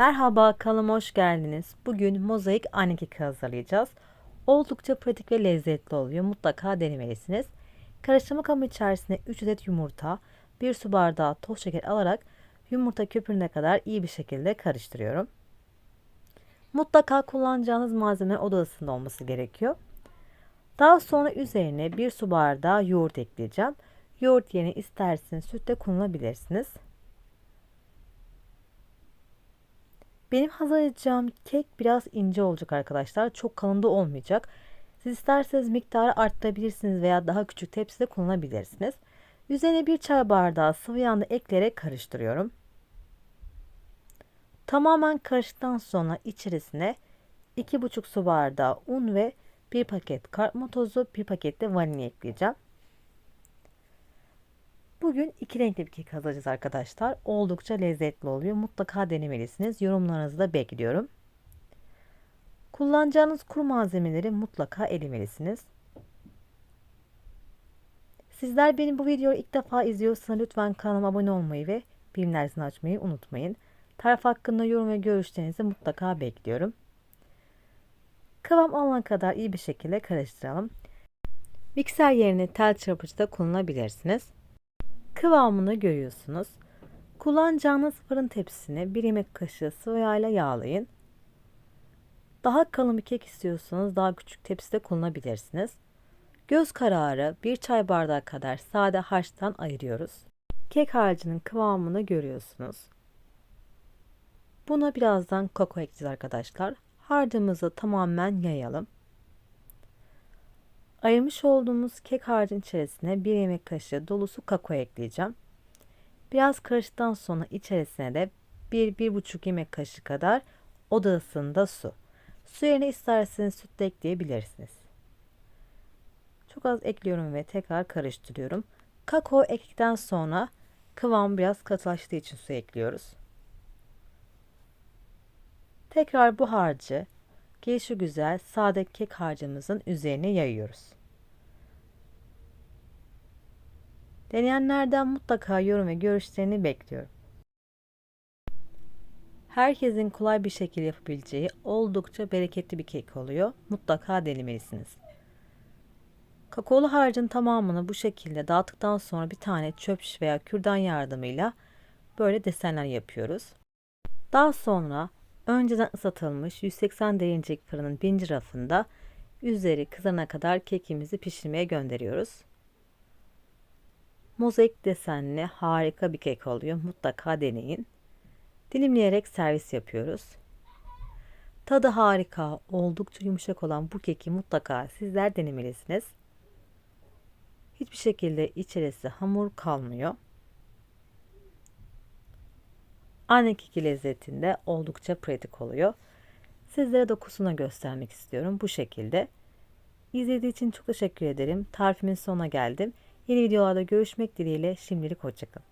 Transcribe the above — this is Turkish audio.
Merhaba kanalıma hoş geldiniz. Bugün mozaik anne keki hazırlayacağız. Oldukça pratik ve lezzetli oluyor. Mutlaka denemelisiniz. Karıştırma kabı içerisine 3 adet yumurta, 1 su bardağı toz şeker alarak yumurta köpürüne kadar iyi bir şekilde karıştırıyorum. Mutlaka kullanacağınız malzeme oda ısısında olması gerekiyor. Daha sonra üzerine 1 su bardağı yoğurt ekleyeceğim. Yoğurt yerine isterseniz sütle kullanabilirsiniz. Benim hazırlayacağım kek biraz ince olacak arkadaşlar. Çok kalın da olmayacak. Siz isterseniz miktarı arttırabilirsiniz veya daha küçük tepside kullanabilirsiniz. Üzerine bir çay bardağı sıvı yağını ekleyerek karıştırıyorum. Tamamen karıştıktan sonra içerisine 2,5 su bardağı un ve 1 paket kabartma tozu, 1 paket de vanilya ekleyeceğim. Bugün iki renkli bir kek hazırlayacağız arkadaşlar. Oldukça lezzetli oluyor. Mutlaka denemelisiniz. Yorumlarınızı da bekliyorum. Kullanacağınız kuru malzemeleri mutlaka elemelisiniz. Sizler benim bu videoyu ilk defa izliyorsanız lütfen kanalıma abone olmayı ve bildirimleri açmayı unutmayın. Tarif hakkında yorum ve görüşlerinizi mutlaka bekliyorum. Kıvam alana kadar iyi bir şekilde karıştıralım. Mikser yerine tel çırpıcı da kullanabilirsiniz. Kıvamını görüyorsunuz. Kullanacağınız fırın tepsisine bir yemek kaşığı sıvı yağ ile yağlayın. Daha kalın bir kek istiyorsanız daha küçük tepside kullanabilirsiniz. Göz kararı bir çay bardağı kadar sade harçtan ayırıyoruz. Kek harcının kıvamını görüyorsunuz. Buna birazdan kakao ekleyeceğiz arkadaşlar. Harcımızı tamamen yayalım. Ayırmış olduğumuz kek harcın içerisine bir yemek kaşığı dolusu kakao ekleyeceğim. Biraz karıştıktan sonra içerisine de 1-1,5 yemek kaşığı kadar oda ısısında su. Su yerine isterseniz süt de ekleyebilirsiniz. Çok az ekliyorum ve tekrar karıştırıyorum. Kakao ekledikten sonra kıvam biraz katılaştığı için su ekliyoruz. Tekrar bu harcı gelişi güzel sade kek harcımızın üzerine yayıyoruz. Deneyenlerden mutlaka yorum ve görüşlerini bekliyorum. Herkesin kolay bir şekilde yapabileceği oldukça bereketli bir kek oluyor. Mutlaka denemelisiniz. Kakaolu harcın tamamını bu şekilde dağıttıktan sonra bir tane çöp şiş veya kürdan yardımıyla böyle desenler yapıyoruz. Daha sonra önceden ısıtılmış 180 derecelik fırının birinci rafında üzeri kızana kadar kekimizi pişirmeye gönderiyoruz. Mozaik desenli harika bir kek oluyor. Mutlaka deneyin. Dilimleyerek servis yapıyoruz. Tadı harika, oldukça yumuşak olan bu keki mutlaka sizler denemelisiniz. Hiçbir şekilde içerisi hamur kalmıyor. Anne keki lezzetinde oldukça pratik oluyor. Sizlere dokusunu göstermek istiyorum bu şekilde. İzlediğiniz için çok teşekkür ederim. Tarifimin sonuna geldim. Yeni videolarda görüşmek dileğiyle şimdilik hoşçakalın.